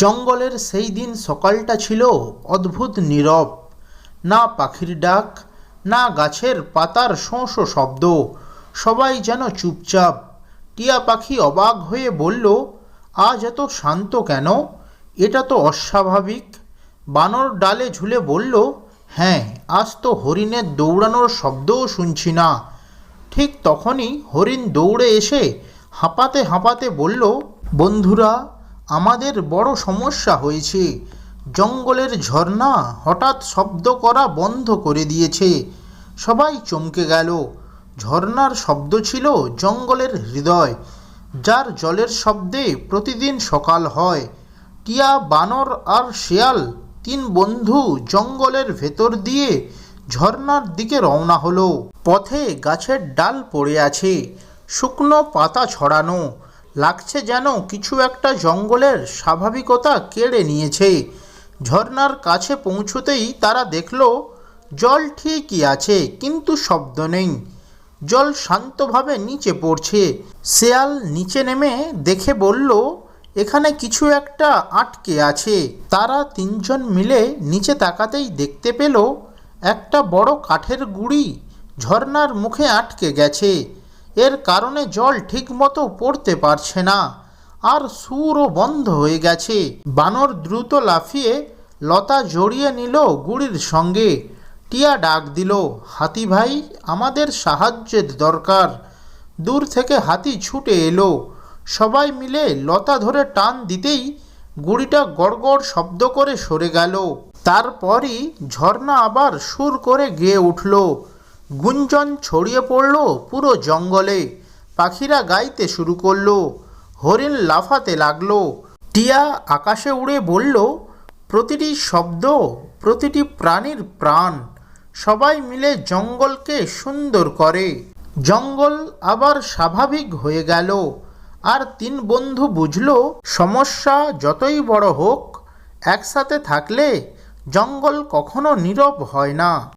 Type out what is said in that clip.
জঙ্গলের সেই দিন সকালটা ছিল অদ্ভুত নীরব। না পাখির ডাক, না গাছের পাতার শোঁ শোঁ শব্দ। সবাই যেন চুপচাপ। টিয়া পাখি অবাক হয়ে বলল, আজ এত শান্ত কেন? এটা তো অস্বাভাবিক। বানর ডালে ঝুলে বলল হ্যাঁ আজ তো হরিণের দৌড়ানোর শব্দও শুনছি না। ঠিক তখনই হরিণ দৌড়ে এসে হাঁপাতে হাঁপাতে বলল, বন্ধুরা আমাদের বড় সমস্যা হয়েছে। জঙ্গলের ঝর্ণা হঠাৎ শব্দ করা বন্ধ করে দিয়েছে। সবাই চমকে গেল। ঝর্ণার শব্দ ছিল জঙ্গলের হৃদয়, যার জলের শব্দে প্রতিদিন সকাল হয়। টিয়া, বানর আর শেয়াল, তিন বন্ধু জঙ্গলের ভেতর দিয়ে ঝর্ণার দিকে রওনা হলো। পথে গাছের ডাল পড়ে আছে, শুকনো পাতা ছড়ানো লাগছে যেন কিছু একটা জঙ্গলের স্বাভাবিকতা কেড়ে নিয়েছে। ঝর্ণার কাছে পৌঁছতেই তারা দেখল, জল ঠিকই আছে, কিন্তু শব্দ নেই। জল শান্তভাবে নিচে পড়ছে। শেয়াল নিচে নেমে দেখে বলল, এখানে কিছু একটা আটকে আছে। তারা তিনজন মিলে নিচে তাকাতেই দেখতে পেল, একটা বড় কাঠের গুঁড়ি ঝর্ণার মুখে আটকে গেছে। এর কারণে জল ঠিকমতো পড়তে পারছে না। আর সুরও বন্ধ হয়ে গেছে। বানর দ্রুত লাফিয়ে লতা জড়িয়ে নিল গুড়ির সঙ্গে। টিয়া ডাক দিল, হাতি ভাই, আমাদের সাহায্যের দরকার। দূর থেকে হাতি ছুটে এলো। সবাই মিলে লতা ধরে টান দিতেই গুড়িটা গড়গড় শব্দ করে সরে গেল। তারপরই ঝর্ণা আবার সুর করে গেয়ে উঠল। গুঞ্জন ছড়িয়ে পড়ল পুরো জঙ্গলে। পাখিরা গাইতে শুরু করল, হরিণ লাফাতে লাগল। টিয়া আকাশে উড়ে বলল, প্রতিটি শব্দ, প্রতিটি প্রাণীর প্রাণ, সবাই মিলে জঙ্গলকে সুন্দর করে। জঙ্গল আবার স্বাভাবিক হয়ে গেল। আর তিন বন্ধু বুঝল, সমস্যা যতই বড় হোক, একসাথে থাকলে জঙ্গল কখনো নীরব হয় না।